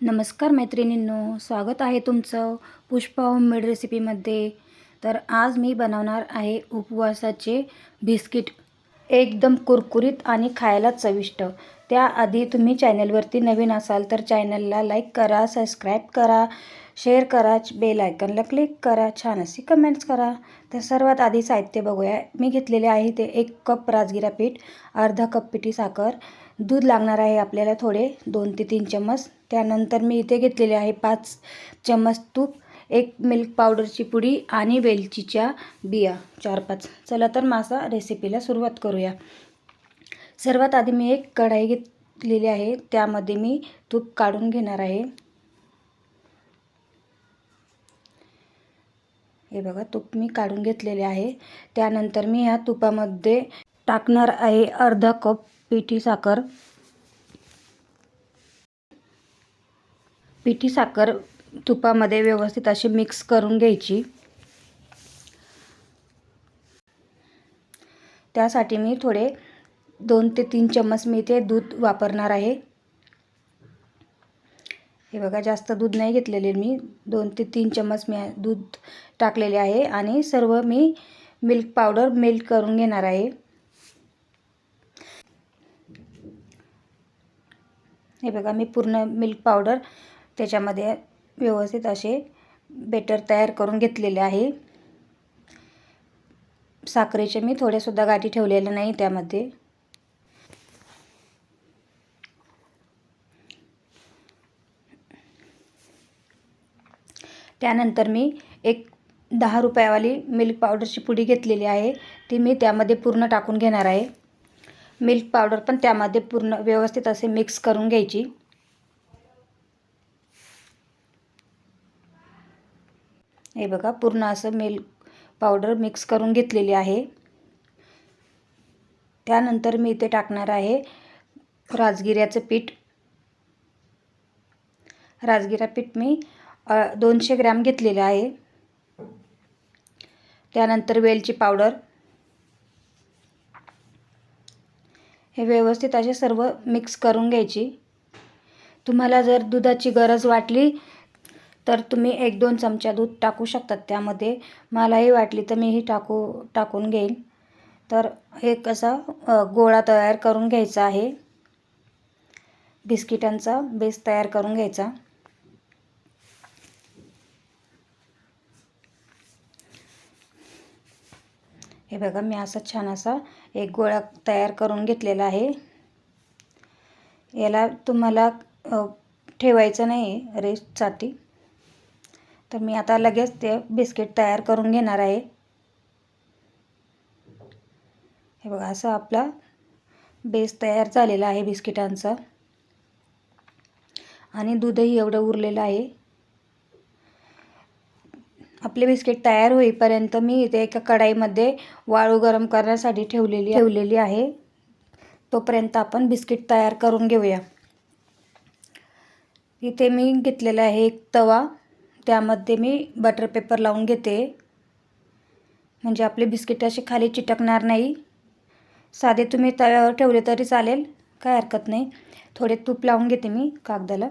नमस्कार मैत्रिणींनो स्वागत आहे तुमचं पुष्पा होममेड रेसिपीमध्ये तर आज मी बनवणार आहे उपवासाचे बिस्किट. एकदम कुरकुरीत आणि खायला चविष्ट. त्याआधी तुम्ही चॅनलवरती नवीन असाल तर चॅनलला लाईक करा सबस्क्राईब करा शेअर करा बेल आयकनला क्लिक करा छान अशी कमेंट्स करा. तर सर्वात आधी साहित्य बघूया. मी घेतलेले आहे ते एक कप राजगिरा पीठ अर्धा कप पिठी साखर दूध लागणार आहे आपल्याला थोडे दोन ते तीन चम्मच. त्यानंतर मी इथे घेतलेले आहे पाच चम्मच तूप एक मिल्क पावडरची पुडी आणि वेलचीच्या बिया चार पाच. चला तर मासा रेसिपीला सुरुवात करूया. सर्वात आधी मी एक कढाई घेतलेली आहे त्यामध्ये मी तूप काढून घेणार आहे. हे बघा तूप मी काढून घेतलेले आहे. त्यानंतर मी ह्या तुपामध्ये टाकणार आहे अर्धा कप पिठी साखर. पिठी साखर तुपामध्ये व्यवस्थित अशी मिक्स करून घ्यायची. त्यासाठी मी थोडे दोन ते तीन चम्मच मी ते दूध वापरणार आहे. हे बघा जास्त दूध नाही घेतलेले मी. दोन ते तीन चम्मच मी दूध टाकलेले आहे आणि सर्व मी मिल्क पावडर मेल्ट करून घेणार आहे. हे बघा मी पूर्ण मिल्क पावडर त्याच्यामध्ये व्यवस्थित असे बेटर तयार करून घेतलेले आहे. साखरेचे मी थोड्यासुद्धा गाठी ठेवलेल्या नाही त्यामध्ये. त्यानंतर मी एक दहा रुपयावाली मिल्क पावडरची पुडी घेतलेली आहे. ती मी त्यामध्ये पूर्ण टाकून घेणार आहे. मिल्क पावडर पण त्यामध्ये पूर्ण व्यवस्थित असे मिक्स करून घ्यायची. हे बघा पूर्ण असं मिल्क पावडर मिक्स करून घेतलेली आहे. त्यानंतर मी इथे टाकणार आहे राजगिऱ्याचं पीठ. राजगिरा पीठ मी दोनशे ग्रॅम घेतलेलं आहे. त्यानंतर वेलची पावडर. हे व्यवस्थित असे सर्व मिक्स करून घ्यायची. तुम्हाला जर दुधाची गरज वाटली तर तुम्ही एक दोन चमचा दूध टाकू शकतात त्यामध्ये. मलाही वाटली तर मीही टाकू टाकून घेईन. तर एक असा गोळा तयार करून घ्यायचा आहे. बिस्किटांचा बेस तयार करून घ्यायचा. हे बघा मी असा छान असा एक गोळा तयार करून घेतलेला आहे. याला तुम्हाला ठेवायचं नाही रेस्टसाठी. तर मी आता लगेच ते बिस्किट तयार करून घेणार आहे. हे बघा असं आपला बेस तयार झालेला आहे बिस्किटांचा. आणि दूधही एवढं उरलेलं आहे. आपले बिस्किट तयार होईपर्यंत मी इथे एका कढाईमध्ये वाळू गरम करण्यासाठी ठेवलेली ठेवलेली आहे. तोपर्यंत आपण बिस्किट तयार करून घेऊया. इथे मी घेतलेला आहे एक तवा. त्यामध्ये मी बटर पेपर लावून घेते. म्हणजे आपले बिस्किट असे खाली चिटकणार नाही. साधे तुम्ही तव्यावर ठेवले तरी चालेल. काय हरकत नाही. थोडे तूप लावून घेते मी कागदाला.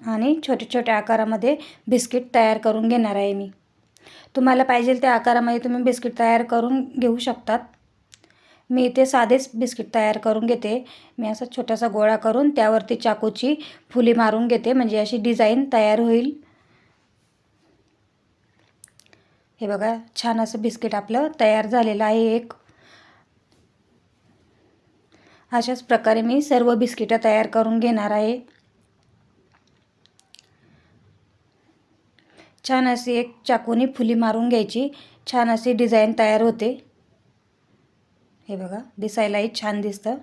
आणि छोट्या छोट्या आकारामध्ये बिस्किट तयार करून घेणार आहे मी. तुम्हाला पाहिजे त्या आकारामध्ये तुम्ही बिस्किट तयार करून घेऊ शकतात. मी इथे साधेच बिस्किट तयार करून घेते. मी असा छोटासा गोळा करून त्यावरती चाकूची फुली मारून घेते म्हणजे अशी डिझाईन तयार होईल. हे बघा छान असं बिस्किट आपलं तयार झालेलं आहे एक. अशाच प्रकारे मी सर्व बिस्किटं तयार करून घेणार आहे. छान अशी एक चाकूनी फुली मारून घ्यायची. छान अशी डिझाईन तयार होते. हे बघा दिसायलाही छान दिसतं.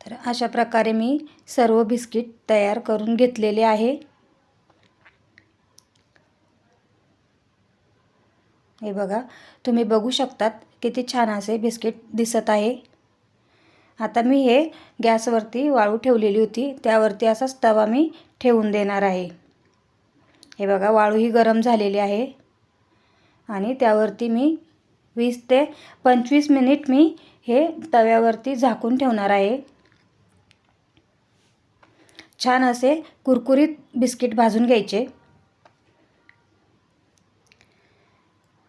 तर अशा प्रकारे मी सर्व बिस्किट तयार करून घेतलेले आहे. हे बघा तुम्ही बघू शकतात किती छान असे बिस्किट दिसत आहे. आता मी हे गॅसवरती वाळू ठेवलेली होती. त्यावरती असाच तवा मी ठेवून देणार आहे. हे बघा वाळू ही गरम झालेली आहे. आणि त्यावरती मी वीस ते पंचवीस मिनिट मी हे तव्यावरती झाकून ठेवणार आहे. छान असे कुरकुरीत बिस्किट भाजून घ्यायचे.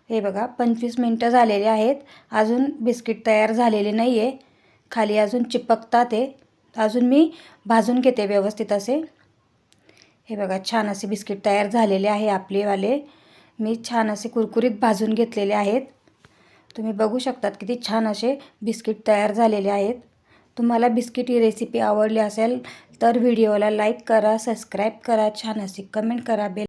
हे बघा पंचवीस मिनटं झालेले आहेत. अजून बिस्किट तयार झालेले नाही आहे खाली अजून चिपकतात ते. अजून मी भाजून घेते व्यवस्थित असे. हे बघा छान असे बिस्किट तयार झालेले आहे आपलेवाले. मी छान असे कुरकुरीत भाजून घेतलेले आहेत. तुम्ही बघू शकतात किती छान असे बिस्किट तयार झालेले आहेत. तुम्हाला बिस्किट ही रेसिपी आवडली असेल तर व्हिडिओला लाईक करा सबस्क्राईब करा छान असे कमेंट करा बेल